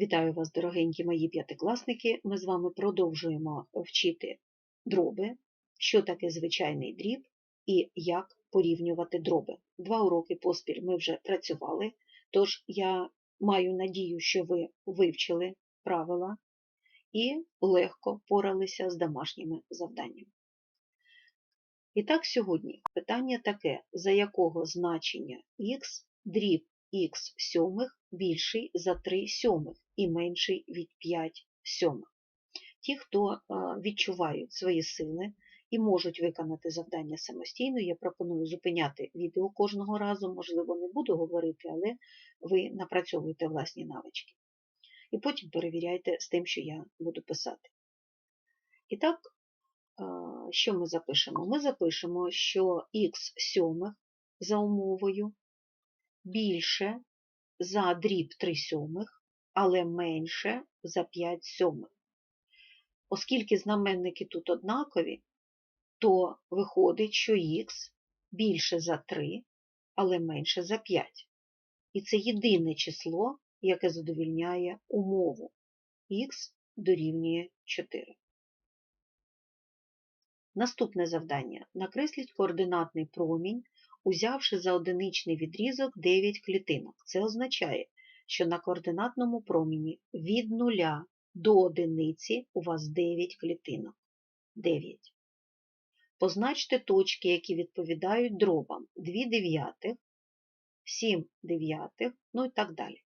Вітаю вас, дорогенькі мої п'ятикласники. Ми з вами продовжуємо вчити дроби, що таке звичайний дріб і як порівнювати дроби. Два уроки поспіль ми вже працювали, тож я маю надію, що ви вивчили правила і легко поралися з домашніми завданнями. І так, сьогодні питання таке, за якого значення х дріб х сьомих більший за 3 сьомих і менший від 5 сьомих. Ті, хто е, відчувають свої сили і можуть виконати завдання самостійно, я пропоную зупиняти відео кожного разу, можливо, не буду говорити, але ви напрацьовуєте власні навички. І потім перевіряйте з тим, що я буду писати. І так, е, що ми запишемо? Ми запишемо, що х сьомих за умовою більше за дріб 3 сьомих, але менше за 5 сьомих. Оскільки знаменники тут однакові, то виходить, що х більше за 3, але менше за 5. І це єдине число, яке задовільняє умову. х дорівнює 4. Наступне завдання. Накресліть координатний промінь узявши за одиничний відрізок 9 клітинок. Це означає, що на координатному проміні від 0 до одиниці у вас 9 клітинок. 9. Позначте точки, які відповідають дробам 2 дев'ятих, 7 дев'ятих, ну і так далі.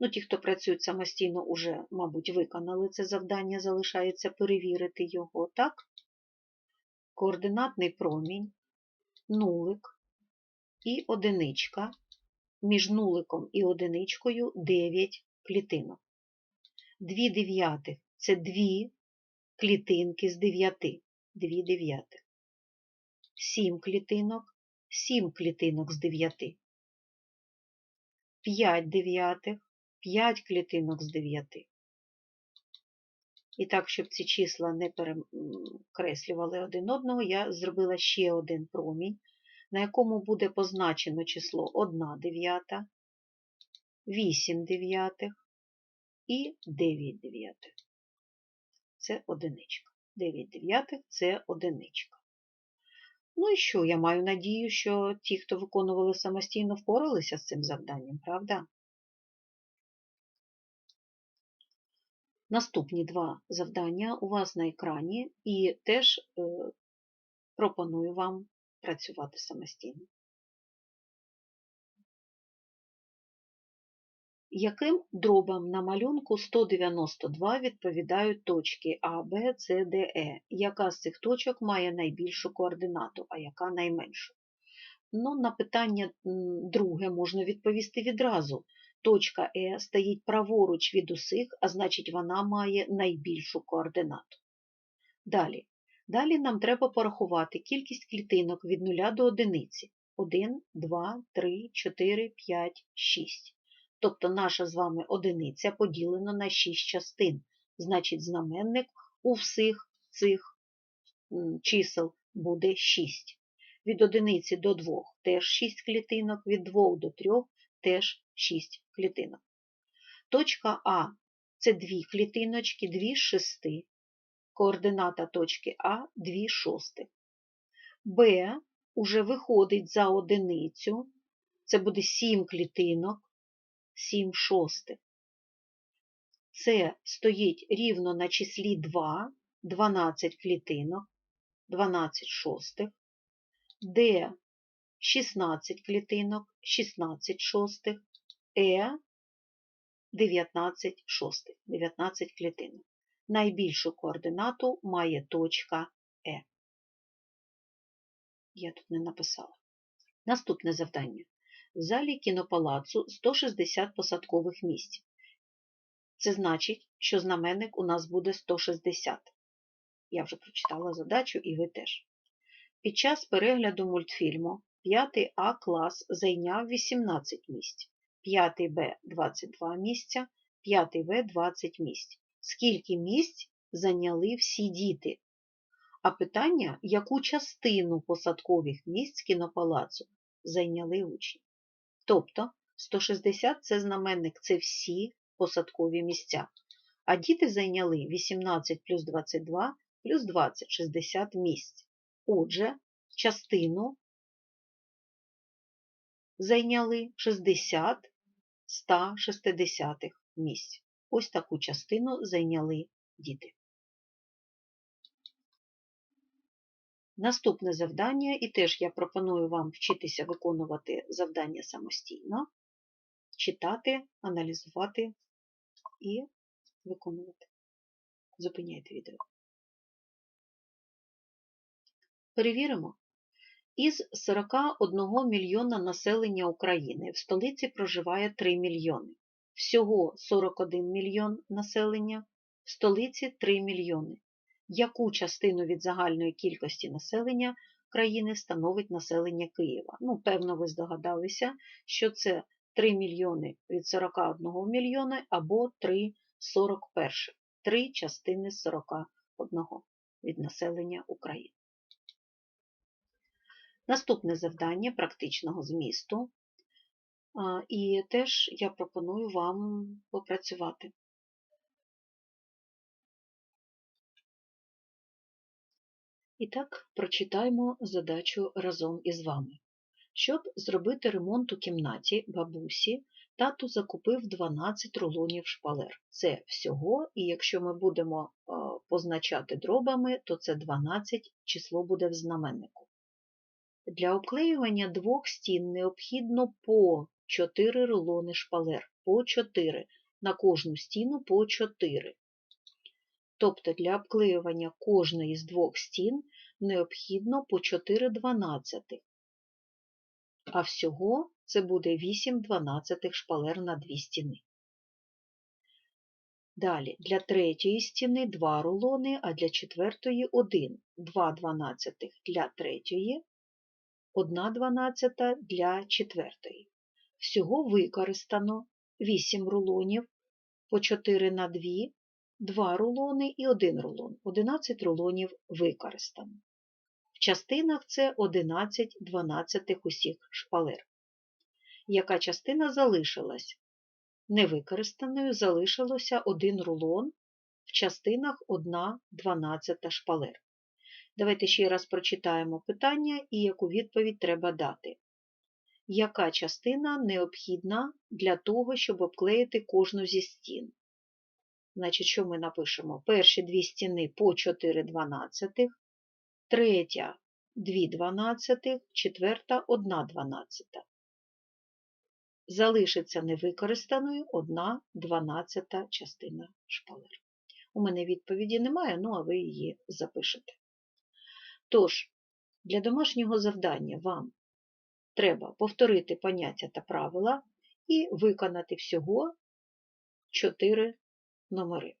Ну, Ті, хто працюють самостійно, уже, мабуть, виконали це завдання, залишається перевірити його, так? Координатний промінь нулик і одиничка. Між нуликом і одиничкою 9 клітинок. Дві дев'ятих це дві клітинки з дев'яти. Дві дев'ятих. Сім клітинок, сім клітинок з дев'яти. П'ять дев'ятих, п'ять клітинок з дев'яти. І так, щоб ці числа не перекреслювали один одного, я зробила ще один промінь, на якому буде позначено число 1 дев'ята, 8 дев'ятих і 9 дев'ятих. Це одиничка. 9 дев'ятих це одиничка. Ну і що? Я маю надію, що ті, хто виконували самостійно, впоралися з цим завданням, правда? Наступні два завдання у вас на екрані, і теж е, пропоную вам працювати самостійно. Яким дробам на малюнку 192 відповідають точки А, Б, С, Д, Е? Яка з цих точок має найбільшу координату, а яка найменшу? Ну, На питання друге можна відповісти відразу. Точка Е стоїть праворуч від усіх, а значить, вона має найбільшу координату. Далі. Далі нам треба порахувати кількість клітинок від 0 до 1. 1, 2, 3, 4, 5, 6. Тобто наша з вами одиниця поділена на 6 частин. Значить, знаменник у всіх цих чисел буде 6. Від 1 до 2 теж 6 клітинок, від 2 до 3 теж 6 клітинок. Точка А це дві клітиночки, 2 з 6. Координата точки А 2 шостих. Б уже виходить за одиницю. Це буде 7 клітинок, 7 шостих. С стоїть рівно на числі 2, 12 клітинок, 12 шостих. Д 16 клітинок, 16 шостих. Е 19 шостих, 19 клітинок. Найбільшу координату має точка Е. Я тут не написала. Наступне завдання. В залі кінопалацу 160 посадкових місць. Це значить, що знаменник у нас буде 160. Я вже прочитала задачу і ви теж. Під час перегляду мультфільму 5 А клас зайняв 18 місць, 5 Б 22 місця, 5 В 20 місць скільки місць зайняли всі діти. А питання, яку частину посадкових місць кінопалацу зайняли учні. Тобто 160 це знаменник, це всі посадкові місця. А діти зайняли 18 плюс 22 плюс 20 60 місць. Отже, частину зайняли 60 160 місць. Ось таку частину зайняли діти. Наступне завдання, і теж я пропоную вам вчитися виконувати завдання самостійно, читати, аналізувати і виконувати. Зупиняйте відео. Перевіримо. Із 41 мільйона населення України в столиці проживає 3 мільйони. Всього 41 мільйон населення, в столиці 3 мільйони. Яку частину від загальної кількості населення країни становить населення Києва? Ну, певно, ви здогадалися, що це 3 мільйони від 41 мільйона або 3 41. Три частини з 41 від населення України. Наступне завдання практичного змісту. І теж я пропоную вам попрацювати. І так, прочитаємо задачу разом із вами. Щоб зробити ремонт у кімнаті бабусі, тату закупив 12 рулонів шпалер. Це всього, і якщо ми будемо позначати дробами, то це 12 число буде в знаменнику. Для обклеювання двох стін необхідно по 4 рулони шпалер, по 4, на кожну стіну по 4. Тобто для обклеювання кожної з двох стін необхідно по 4 дванадцятих. А всього це буде 8 дванадцятих шпалер на дві стіни. Далі, для третьої стіни 2 рулони, а для четвертої 1. 2 дванадцятих для третьої, 1 дванадцята для четвертої. Всього використано 8 рулонів по 4 на 2, 2 рулони і 1 рулон. 11 рулонів використано. В частинах це 11 12 усіх шпалер. Яка частина залишилась? Невикористаною залишилося 1 рулон, в частинах 1 12 шпалер. Давайте ще раз прочитаємо питання і яку відповідь треба дати. Яка частина необхідна для того, щоб обклеїти кожну зі стін? Значить, що ми напишемо? Перші дві стіни по 4 дванадцятих, третя 2 дванадцятих, четверта 1 дванадцята. Залишиться невикористаною 1 дванадцята частина шпалер. У мене відповіді немає, ну а ви її запишете. Тож, для домашнього завдання вам треба повторити поняття та правила і виконати всього 4 номери.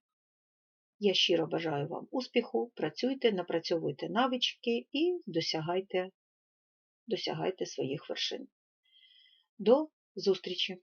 Я щиро бажаю вам успіху, працюйте, напрацьовуйте навички і досягайте, досягайте своїх вершин. До зустрічі!